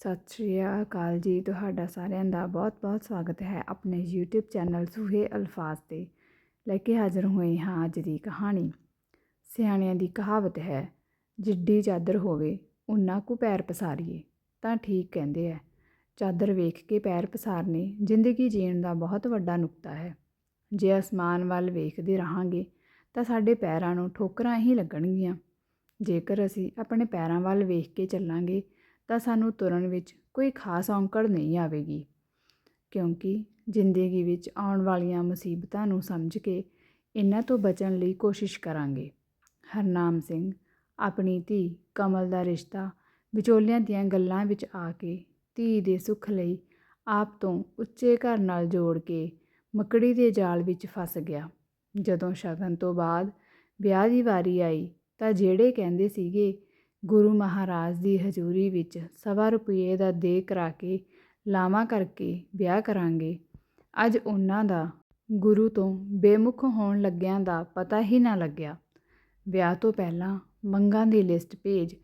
ਸਤਿ ਸ਼੍ਰੀ ਅਕਾਲ ਜੀ। ਤੁਹਾਡਾ ਸਾਰਿਆਂ ਦਾ ਬਹੁਤ-ਬਹੁਤ ਸਵਾਗਤ ਹੈ ਆਪਣੇ YouTube ਚੈਨਲ ਸੂਹੇ ਅਲਫਾਜ਼ ਤੇ। ਲੈ ਕੇ ਹਾਜ਼ਰ ਹੋਏ ਹਾਂ ਅੱਜ ਦੀ ਕਹਾਣੀ। ਸਿਆਣਿਆਂ ਦੀ ਕਹਾਵਤ ਹੈ, ਜਿੱਡੀ ਚਾਦਰ ਹੋਵੇ ਉਨਾ ਕੁ ਪੈਰ ਪਸਾਰੀਏ। ਤਾਂ ਠੀਕ ਕਹਿੰਦੇ ਐ, ਚਾਦਰ ਵੇਖ ਕੇ ਪੈਰ ਪਸਾਰਨੇ ਜ਼ਿੰਦਗੀ ਜੀਣ ਦਾ ਬਹੁਤ ਵੱਡਾ ਨੁਕਤਾ ਹੈ। ਜੇ ਅਸਮਾਨ ਵੱਲ ਵੇਖਦੇ ਰਹਾਂਗੇ, ਤਾਂ ਸਾਡੇ ਪੈਰਾਂ ਨੂੰ ਠੋਕਰਾਂ ਹੀ ਲੱਗਣਗੀਆਂ। ਜੇਕਰ ਅਸੀਂ ਆਪਣੇ ਪੈਰਾਂ ਵੱਲ ਵੇਖ ਕੇ ਚੱਲਾਂਗੇ ਤਾਂ ਸਾਨੂੰ ਤੁਰਨ ਵਿੱਚ ਕੋਈ ਖਾਸ ਔਂਕੜ ਨਹੀਂ ਆਵੇਗੀ। ਕਿਉਂਕਿ ਜ਼ਿੰਦਗੀ ਵਿੱਚ ਆਉਣ ਵਾਲੀਆਂ ਮੁਸੀਬਤਾਂ ਨੂੰ ਸਮਝ ਕੇ ਇਹਨਾਂ ਤੋਂ ਬਚਣ ਲਈ ਕੋਸ਼ਿਸ਼ ਕਰਾਂਗੇ। ਹਰਨਾਮ ਸਿੰਘ, ਆਪਣੀ ਧੀ ਕਮਲ ਦਾ ਰਿਸ਼ਤਾ ਵਿਚੋਲਿਆਂ ਦੀਆਂ ਗੱਲਾਂ ਵਿੱਚ ਆ ਕੇ ਧੀ ਦੇ ਸੁੱਖ ਲਈ ਆਪ ਤੋਂ ਉੱਚੇ ਘਰ ਨਾਲ ਜੋੜ ਕੇ ਮੱਕੜੀ ਦੇ ਜਾਲ ਵਿੱਚ ਫਸ ਗਿਆ। ਜਦੋਂ ਸ਼ਗਨ ਤੋਂ ਬਾਅਦ ਵਿਆਹ ਦੀ ਵਾਰੀ ਆਈ ਤਾਂ ਜਿਹੜੇ ਕਹਿੰਦੇ ਸੀਗੇ ਗੁਰੂ ਮਹਾਰਾਜ ਦੀ ਹਜ਼ੂਰੀ ਵਿੱਚ ਸਵਾ ਰੁਪਈਏ ਦਾ ਦੇ ਕਰਾ ਕੇ ਲਾਵਾਂ ਕਰਕੇ ਵਿਆਹ ਕਰਾਂਗੇ। ਅੱਜ ਉਹਨਾਂ ਦਾ ਗੁਰੂ ਤੋਂ ਬੇਮੁਖ ਹੋਣ ਲੱਗਿਆਂ ਦਾ ਪਤਾ ਹੀ ਨਾ ਲੱਗਿਆ। ਵਿਆਹ ਤੋਂ ਪਹਿਲਾਂ ਮੰਗਾਂ ਦੀ ਲਿਸਟ ਭੇਜ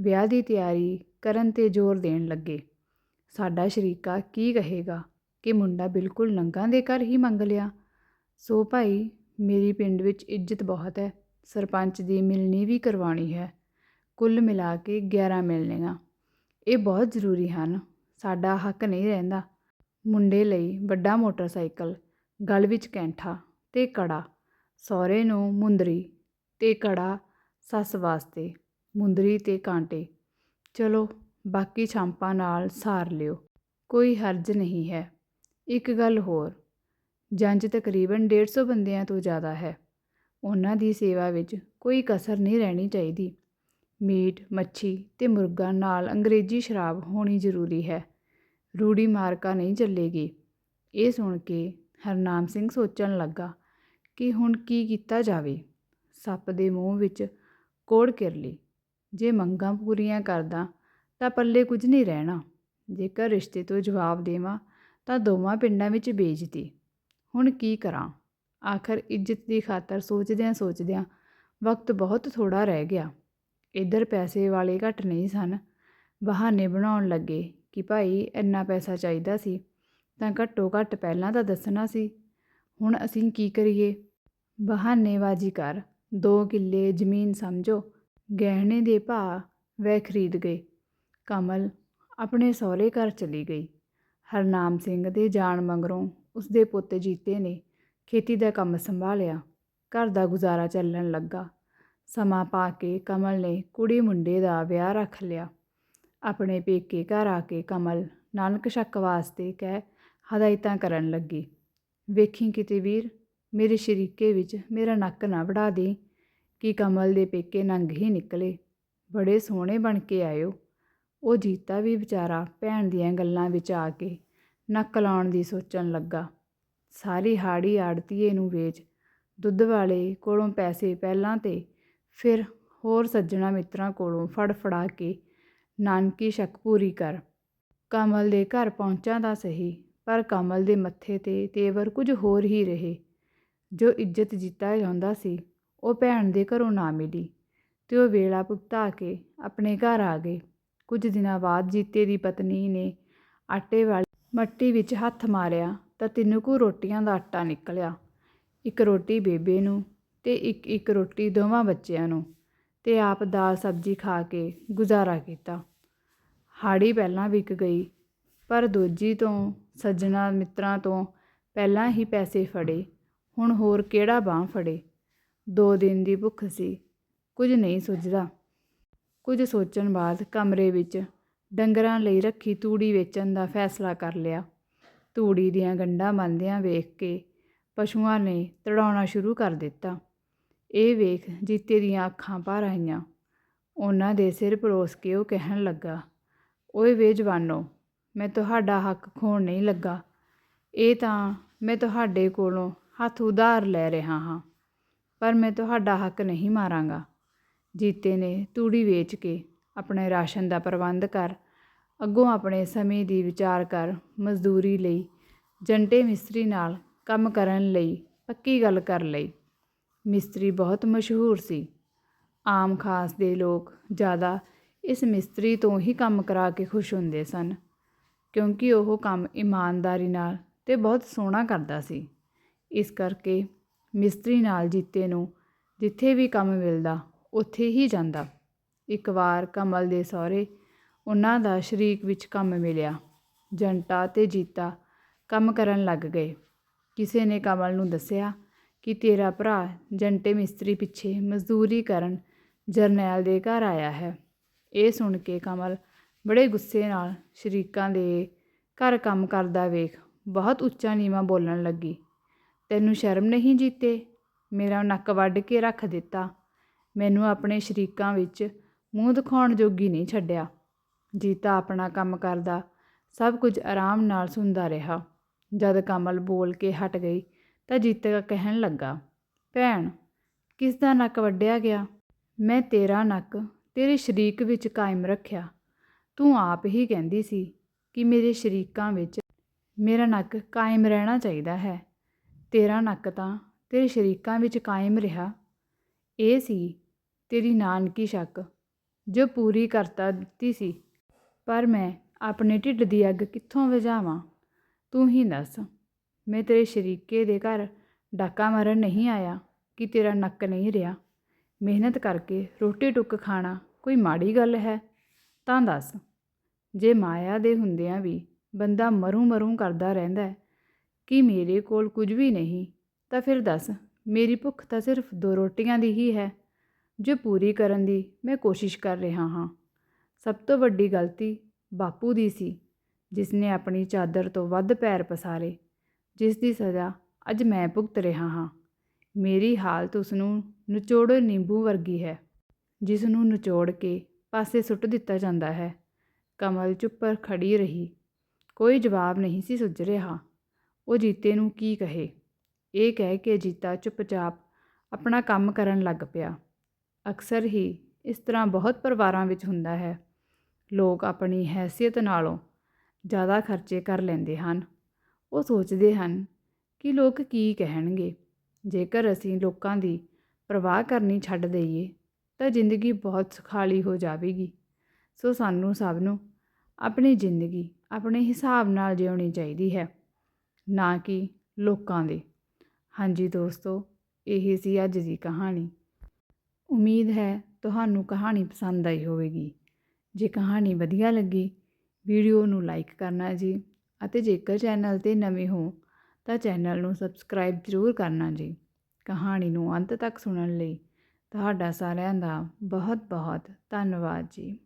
ਵਿਆਹ ਦੀ ਤਿਆਰੀ ਕਰਨ ਤੇ ਜ਼ੋਰ ਦੇਣ ਲੱਗੇ। ਸਾਡਾ ਸ਼ਰੀਕਾ ਕੀ ਕਹੇਗਾ ਕਿ ਮੁੰਡਾ ਬਿਲਕੁਲ ਨੰਗਾਂ ਦੇ ਘਰ ਹੀ ਮੰਗ ਲਿਆ? ਸੋ ਭਾਈ, ਮੇਰੀ ਪਿੰਡ ਵਿੱਚ ਇੱਜ਼ਤ ਬਹੁਤ ਹੈ। ਸਰਪੰਚ ਦੀ ਮਿਲਣੀ ਵੀ ਕਰਵਾਉਣੀ ਹੈ। ਕੁੱਲ ਮਿਲਾ ਕੇ 11 ਮਿਲਣੀਆਂ। ਇਹ ਬਹੁਤ ਜ਼ਰੂਰੀ ਹਨ। ਸਾਡਾ ਹੱਕ ਨਹੀਂ ਰਹਿੰਦਾ। ਮੁੰਡੇ ਲਈ ਵੱਡਾ ਮੋਟਰਸਾਈਕਲ, ਗਲ ਵਿੱਚ ਕੈਂਠਾ ਅਤੇ ਕੜਾ, ਸਹੁਰੇ ਨੂੰ ਮੁੰਦਰੀ ਅਤੇ ਕੜਾ, ਸੱਸ ਵਾਸਤੇ ਮੁੰਦਰੀ ਅਤੇ ਕਾਂਟੇ। ਚਲੋ, ਬਾਕੀ ਛਾਂਪਾਂ ਨਾਲ ਸਾਰ ਲਿਓ। ਕੋਈ ਹਰਜ ਨਹੀਂ ਹੈ। ਇੱਕ ਗੱਲ ਹੋਰ, ਜੰਜ ਤਕਰੀਬਨ 150 ਬੰਦਿਆਂ ਤੋਂ ਜ਼ਿਆਦਾ ਹੈ। ਉਹਨਾਂ ਦੀ ਸੇਵਾ ਵਿੱਚ ਕੋਈ ਕਸਰ ਨਹੀਂ ਰਹਿਣੀ ਚਾਹੀਦੀ। ਮੀਟ, ਮੱਛੀ ਅਤੇ ਮੁਰਗਾ ਨਾਲ ਅੰਗਰੇਜ਼ੀ ਸ਼ਰਾਬ ਹੋਣੀ ਜ਼ਰੂਰੀ ਹੈ। ਰੂੜੀ ਮਾਰਕਾ ਨਹੀਂ ਚੱਲੇਗੀ। ਇਹ ਸੁਣ ਕੇ ਹਰਨਾਮ ਸਿੰਘ ਸੋਚਣ ਲੱਗਾ ਕਿ ਹੁਣ ਕੀ ਕੀਤਾ ਜਾਵੇ। ਸੱਪ ਦੇ ਮੂੰਹ ਵਿੱਚ ਕੋੜ ਕਿਰਲੀ ਜੇ ਮੰਗਾਂ ਪੂਰੀਆਂ ਕਰਦਾ ਤਾਂ ਪੱਲੇ ਕੁਝ ਨਹੀਂ ਰਹਿਣਾ। ਜੇਕਰ ਰਿਸ਼ਤੇ ਤੋਂ ਜਵਾਬ ਦੇਵਾਂ ਤਾਂ ਦੋਵਾਂ ਪਿੰਡਾਂ ਵਿੱਚ ਬੇਇੱਜ਼ਤੀ। ਹੁਣ ਕੀ ਕਰਾਂ? ਆਖਰ ਇੱਜ਼ਤ ਦੀ ਖਾਤਰ ਸੋਚਦਿਆਂ ਸੋਚਦਿਆਂ ਵਕਤ ਬਹੁਤ ਥੋੜਾ ਰਹਿ ਗਿਆ। ਇੱਧਰ ਪੈਸੇ ਵਾਲੇ ਘੱਟ ਨਹੀਂ ਸਨ। ਬਹਾਨੇ ਬਣਾਉਣ ਲੱਗੇ ਕਿ ਭਾਈ ਇੰਨਾ ਪੈਸਾ ਚਾਹੀਦਾ ਸੀ ਤਾਂ ਘੱਟੋ ਘੱਟ ਪਹਿਲਾਂ ਤਾਂ ਦੱਸਣਾ ਸੀ। ਹੁਣ ਅਸੀਂ ਕੀ ਕਰੀਏ? ਬਹਾਨੇਬਾਜ਼ੀ ਕਰ, ਦੋ ਕਿੱਲੇ ਜ਼ਮੀਨ ਸਮਝੋ, ਗਹਿਣੇ ਦੇ ਭਾਅ ਵੈ ਖਰੀਦ ਗਏ। ਕਮਲ ਆਪਣੇ ਸਹੁਰੇ ਘਰ ਚਲੀ ਗਈ। ਹਰਨਾਮ ਸਿੰਘ ਦੇ ਜਾਣ ਮਗਰੋਂ ਉਸਦੇ ਪੁੱਤ ਜੀਤੇ ਨੇ ਖੇਤੀ ਦਾ ਕੰਮ ਸੰਭਾਲਿਆ। ਘਰ ਦਾ ਗੁਜ਼ਾਰਾ ਚੱਲਣ ਲੱਗਾ। ਸਮਾਂ ਪਾ ਕੇ ਕਮਲ ਨੇ ਕੁੜੀ ਮੁੰਡੇ ਦਾ ਵਿਆਹ ਰੱਖ ਲਿਆ। ਆਪਣੇ ਪੇਕੇ ਘਰ ਆ ਕੇ ਕਮਲ ਨਾਨਕ ਸ਼ੱਕ ਵਾਸਤੇ ਕਹਿ ਹਦਾਇਤਾਂ ਕਰਨ ਲੱਗੀ। ਵੇਖੀ ਕਿਤੇ ਵੀਰ, ਮੇਰੇ ਸ਼ਰੀਕੇ ਵਿੱਚ ਮੇਰਾ ਨੱਕ ਨਾ ਵੜਾ ਦੇ, ਕਿ ਕਮਲ ਦੇ ਪੇਕੇ ਨੰਗ ਹੀ ਨਿਕਲੇ। ਬੜੇ ਸੋਹਣੇ ਬਣ ਕੇ ਆਇਓ। ਉਹ ਜੀਤਾ ਵੀ ਵਿਚਾਰਾ ਭੈਣ ਦੀਆਂ ਗੱਲਾਂ ਵਿੱਚ ਆ ਕੇ ਨੱਕ ਲਾਉਣ ਦੀ ਸੋਚਣ ਲੱਗਾ। ਸਾਰੀ ਹਾੜੀ ਆੜਤੀਏ ਨੂੰ ਵੇਚ। ਦੁੱਧ ਵਾਲੇ ਕੋਲੋਂ ਪੈਸੇ ਪਹਿਲਾਂ ਤੇ ਫਿਰ ਹੋਰ ਸੱਜਣਾਂ ਮਿੱਤਰਾਂ ਕੋਲੋਂ ਫੜ ਫੜਾ ਕੇ, ਨਾਨਕੀ, ਸ਼ੱਕ ਪੂਰੀ ਕਰ। ਕਮਲ ਦੇ ਘਰ ਪਹੁੰਚਾਂ ਤਾਂ ਸਹੀ, ਪਰ ਕਮਲ ਦੇ ਮੱਥੇ ਤੇ ਤੇਵਰ ਕੁਝ ਹੋਰ ਹੀ ਰਹੇ। ਜੋ ਇੱਜ਼ਤ ਜਿੱਤਾ ਜਾਂਦਾ ਸੀ, ਉਹ ਭੈਣ ਦੇ ਘਰੋਂ ਨਾ ਮਿਲੀ। ਤੇ ਉਹ ਵੇਲਾ ਭੁਗਤਾ ਕੇ ਆਪਣੇ ਘਰ ਆ ਗਏ। ਕੁਝ ਦਿਨਾਂ ਬਾਅਦ ਜੀਤੇ ਦੀ ਪਤਨੀ ਨੇ ਆਟੇ ਵਾਲੀ ਮੱਟੀ ਵਿੱਚ ਹੱਥ ਮਾਰਿਆ ਤਾਂ ਤਿੰਨ ਕੁ ਰੋਟੀਆਂ ਦਾ ਆਟਾ ਨਿਕਲਿਆ। ਇੱਕ ਰੋਟੀ ਬੇਬੇ ਨੂੰ ਤੇ ਇੱਕ ਇੱਕ ਰੋਟੀ ਦੋਵਾਂ ਬੱਚਿਆਂ ਨੂੰ ਤੇ ਆਪ ਦਾਲ ਸਬਜ਼ੀ ਖਾ ਕੇ ਗੁਜ਼ਾਰਾ ਕੀਤਾ। ਹਾੜੀ ਪਹਿਲਾਂ ਵਿਕ ਗਈ, ਪਰ ਦੂਜੀ ਤੋਂ ਸੱਜਣਾ ਮਿੱਤਰਾਂ ਤੋਂ ਪਹਿਲਾਂ ਹੀ ਪੈਸੇ ਫੜੇ, ਹੁਣ ਹੋਰ ਕਿਹੜਾ ਬਾਹ ਫੜੇ? ਦੋ ਦਿਨ ਦੀ ਭੁੱਖ ਸੀ, ਕੁਝ ਨਹੀਂ ਸੁੱਝਦਾ। ਕੁਝ ਸੋਚਣ ਬਾਅਦ ਕਮਰੇ ਵਿੱਚ ਡੰਗਰਾਂ ਲਈ ਰੱਖੀ ਤੂੜੀ ਵੇਚਣ ਦਾ ਫੈਸਲਾ ਕਰ ਲਿਆ। ਤੂੜੀ ਦੀਆਂ ਗੰਢਾਂ ਮੰਨਦਿਆਂ ਵੇਖ ਕੇ ਪਸ਼ੂਆਂ ਨੇ ਤੜਾਉਣਾ ਸ਼ੁਰੂ ਕਰ ਦਿੱਤਾ। ਇਹ ਵੇਖ ਜੀਤੇ ਦੀਆਂ ਅੱਖਾਂ ਭਰ ਆਈਆਂ। ਉਹਨਾਂ ਦੇ ਸਿਰ ਪਰੋਸ ਕੇ ਉਹ ਕਹਿਣ ਲੱਗਾ, ਓਏ ਵੇ ਜਵਾਨੋ, ਮੈਂ ਤੁਹਾਡਾ ਹੱਕ ਖੋਣ ਨਹੀਂ ਲੱਗਾ। ਇਹ ਤਾਂ ਮੈਂ ਤੁਹਾਡੇ ਕੋਲੋਂ ਹੱਥ ਉਧਾਰ ਲੈ ਰਿਹਾ ਹਾਂ, ਪਰ ਮੈਂ ਤੁਹਾਡਾ ਹੱਕ ਨਹੀਂ ਮਾਰਾਂਗਾ ਜੀਤੇ ਨੇ ਤੂੜੀ ਵੇਚ ਕੇ ਆਪਣੇ ਰਾਸ਼ਨ ਦਾ ਪ੍ਰਬੰਧ ਕਰ, ਅੱਗੋਂ ਆਪਣੇ ਸਮੇਂ ਦੀ ਵਿਚਾਰ ਕਰ ਮਜ਼ਦੂਰੀ ਲਈ ਜੰਟੇ ਮਿਸਤਰੀ ਨਾਲ ਕੰਮ ਕਰਨ ਲਈ ਪੱਕੀ ਗੱਲ ਕਰ ਲਈ। ਮਿਸਤਰੀ ਬਹੁਤ ਮਸ਼ਹੂਰ ਸੀ। ਆਮ ਖਾਸ ਦੇ ਲੋਕ ਜ਼ਿਆਦਾ ਇਸ ਮਿਸਤਰੀ ਤੋਂ ਹੀ ਕੰਮ ਕਰਾ ਕੇ ਖੁਸ਼ ਹੁੰਦੇ ਸਨ, ਕਿਉਂਕਿ ਉਹ ਕੰਮ ਇਮਾਨਦਾਰੀ ਨਾਲ ਤੇ ਬਹੁਤ ਸੋਹਣਾ ਕਰਦਾ ਸੀ। ਇਸ ਕਰਕੇ ਮਿਸਤਰੀ ਨਾਲ ਜੀਤੇ ਨੂੰ ਜਿੱਥੇ ਵੀ ਕੰਮ ਮਿਲਦਾ, ਉੱਥੇ ਹੀ ਜਾਂਦਾ। ਇੱਕ ਵਾਰ ਕਮਲ ਦੇ ਸਹੁਰੇ ਉਹਨਾਂ ਦਾ ਸ਼ਰੀਕ ਵਿੱਚ ਕੰਮ ਮਿਲਿਆ। ਜੰਟਾ ਤੇ ਜੀਤਾ ਕੰਮ ਕਰਨ ਲੱਗ ਗਏ। ਕਿਸੇ ਨੇ ਕਮਲ ਨੂੰ ਦੱਸਿਆ ਕਿ ਤੇਰਾ ਭਰਾ ਜੰਟੇ ਮਿਸਤਰੀ ਪਿੱਛੇ ਮਜ਼ਦੂਰੀ ਕਰਨ ਜਰਨੈਲ ਦੇ ਘਰ ਆਇਆ ਹੈ। ਇਹ ਸੁਣ ਕੇ ਕਮਲ ਬੜੇ ਗੁੱਸੇ ਨਾਲ ਸ਼ਰੀਕਾਂ ਦੇ ਘਰ ਕੰਮ ਕਰਦਾ ਵੇਖ ਬਹੁਤ ਉੱਚਾ ਨੀਵਾਂ ਬੋਲਣ ਲੱਗੀ। ਤੈਨੂੰ ਸ਼ਰਮ ਨਹੀਂ ਜੀਤੇ? ਮੇਰਾ ਨੱਕ ਵੱਢ ਕੇ ਰੱਖ ਦਿੱਤਾ। ਮੈਨੂੰ ਆਪਣੇ ਸ਼ਰੀਕਾਂ ਵਿੱਚ ਮੂੰਹ ਦਿਖਾਉਣ ਜੋਗੀ ਨਹੀਂ ਛੱਡਿਆ। ਜੀਤਾ ਆਪਣਾ ਕੰਮ ਕਰਦਾ ਸਭ ਕੁਝ ਆਰਾਮ ਨਾਲ ਸੁਣਦਾ ਰਿਹਾ। ਜਦ ਕਮਲ ਬੋਲ ਕੇ ਹਟ ਗਈ ਤਾਂ ਜੀਤਾ ਕਹਿਣ ਲੱਗਾ, ਭੈਣ ਕਿਸ ਦਾ ਨੱਕ ਵੱਢਿਆ ਗਿਆ? ਮੈਂ ਤੇਰਾ ਨੱਕ, ਤੇਰੇ ਸ਼ਰੀਕ ਵਿੱਚ ਕਾਇਮ ਰੱਖਿਆ। ਤੂੰ ਆਪ ਹੀ ਕਹਿੰਦੀ ਸੀ ਕਿ ਮੇਰੇ ਸ਼ਰੀਕਾਂ ਵਿੱਚ ਮੇਰਾ ਨੱਕ ਕਾਇਮ ਰਹਿਣਾ ਚਾਹੀਦਾ ਹੈ। ਤੇਰਾ ਨੱਕ ਤਾਂ ਤੇਰੇ ਸ਼ਰੀਕਾਂ ਵਿੱਚ ਕਾਇਮ ਰਿਹਾ। ਇਹ ਸੀ ਤੇਰੀ ਨਾਨਕੀ ਸ਼ੱਕ, ਜੋ ਪੂਰੀ ਕਰਤਾ ਦਿੱਤੀ ਸੀ। ਪਰ ਮੈਂ ਆਪਣੇ ਢਿੱਡ ਦੀ ਅੱਗ ਕਿੱਥੋਂ ਵਜਾਵਾਂ? ਤੂੰ ਹੀ ਦੱਸ। ਮੈਂ ਤੇਰੇ ਸ਼ਰੀਕੇ ਦੇ ਘਰ ਡਾਕਾ ਮਾਰਨ ਨਹੀਂ ਆਇਆ ਕਿ ਤੇਰਾ ਨੱਕ ਨਹੀਂ ਰਿਹਾ। ਮਿਹਨਤ ਕਰਕੇ ਰੋਟੀ ਟੁੱਕ ਖਾਣਾ ਕੋਈ ਮਾੜੀ ਗੱਲ ਹੈ? ਤਾਂ ਦੱਸ, ਜੇ ਮਾਇਆ ਦੇ ਹੁੰਦਿਆਂ ਵੀ ਬੰਦਾ ਮਰੂ ਮਰੂ ਕਰਦਾ ਰਹਿੰਦਾ ਕਿ ਮੇਰੇ ਕੋਲ ਕੁਝ ਵੀ ਨਹੀਂ, ਤਾਂ ਫਿਰ ਦੱਸ, ਮੇਰੀ ਭੁੱਖ ਤਾਂ ਸਿਰਫ ਦੋ ਰੋਟੀਆਂ ਦੀ ਹੀ ਹੈ, ਜੋ ਪੂਰੀ ਕਰਨ ਦੀ ਮੈਂ ਕੋਸ਼ਿਸ਼ ਕਰ ਰਿਹਾ ਹਾਂ। ਸਭ ਤੋਂ ਵੱਡੀ ਗਲਤੀ ਬਾਪੂ ਦੀ ਸੀ ਜਿਸ ਨੇ ਆਪਣੀ ਚਾਦਰ ਤੋਂ ਵੱਧ ਪੈਰ ਪਸਾਰੇ। ਜਿਸ ਦੀ ਸਜ਼ਾ ਅੱਜ ਮੈਂ ਭੁਗਤ ਰਿਹਾ ਹਾਂ। ਮੇਰੀ ਹਾਲਤ ਉਸ ਨੂੰ ਨਿਚੋੜੋ ਨਿੰਬੂ ਵਰਗੀ ਹੈ, ਜਿਸ ਨੂੰ ਨਿਚੋੜ ਕੇ ਪਾਸੇ ਸੁੱਟ ਦਿੱਤਾ ਜਾਂਦਾ ਹੈ। ਕਮਲ ਚੁੱਪ ਖੜੀ ਰਹੀ। ਕੋਈ ਜਵਾਬ ਨਹੀਂ ਸੀ ਸੁੱਝ ਰਿਹਾ। ਉਹ ਜੀਤੇ ਨੂੰ ਕੀ ਕਹੇ? ਇਹ ਕਹਿ ਕੇ ਜੀਤਾ ਚੁੱਪਚਾਪ ਆਪਣਾ ਕੰਮ ਕਰਨ ਲੱਗ ਪਿਆ। ਅਕਸਰ ਹੀ ਇਸ ਤਰ੍ਹਾਂ ਬਹੁਤ ਪਰਿਵਾਰਾਂ ਵਿੱਚ ਹੁੰਦਾ ਹੈ। ਲੋਕ ਆਪਣੀ ਹੈਸੀਅਤ ਨਾਲੋਂ ਜ਼ਿਆਦਾ ਖਰਚੇ ਕਰ ਲੈਂਦੇ ਹਨ। ਉਹ ਸੋਚਦੇ ਹਨ ਕਿ ਲੋਕ ਕੀ ਕਹਿਣਗੇ। ਜੇਕਰ ਅਸੀਂ ਲੋਕਾਂ ਦੀ ਪਰਵਾਹ ਕਰਨੀ ਛੱਡ ਦਈਏ, ਤਾਂ ਜ਼ਿੰਦਗੀ ਬਹੁਤ ਸੁਖਾਲੀ ਹੋ ਜਾਵੇਗੀ। ਸੋ ਸਾਨੂੰ ਸਭ ਨੂੰ ਆਪਣੀ ਜ਼ਿੰਦਗੀ, ਆਪਣੇ ਹਿਸਾਬ ਨਾਲ ਜਿਉਣੀ ਚਾਹੀਦੀ ਹੈ, ਨਾ ਕਿ ਲੋਕਾਂ ਦੇ। ਹਾਂਜੀ ਦੋਸਤੋ, ਇਹ ਸੀ ਅੱਜ ਦੀ ਕਹਾਣੀ। ਉਮੀਦ ਹੈ ਤੁਹਾਨੂੰ ਕਹਾਣੀ ਪਸੰਦ ਆਈ ਹੋਵੇਗੀ। ਜੇ ਕਹਾਣੀ ਵਧੀਆ ਲੱਗੀ, ਵੀਡੀਓ ਨੂੰ ਲਾਈਕ ਕਰਨਾ ਜੀ। ਅਤੇ ਜੇਕਰ ਚੈਨਲ ਤੇ ਨਵੇਂ ਹੋ, ਤਾਂ ਚੈਨਲ ਨੂੰ ਸਬਸਕ੍ਰਾਈਬ ਜ਼ਰੂਰ ਕਰਨਾ ਜੀ। ਕਹਾਣੀ ਨੂੰ ਅੰਤ ਤੱਕ ਸੁਣਨ ਲਈ ਤੁਹਾਡਾ ਸਾਰਿਆਂ ਦਾ ਬਹੁਤ ਬਹੁਤ ਧੰਨਵਾਦ ਜੀ।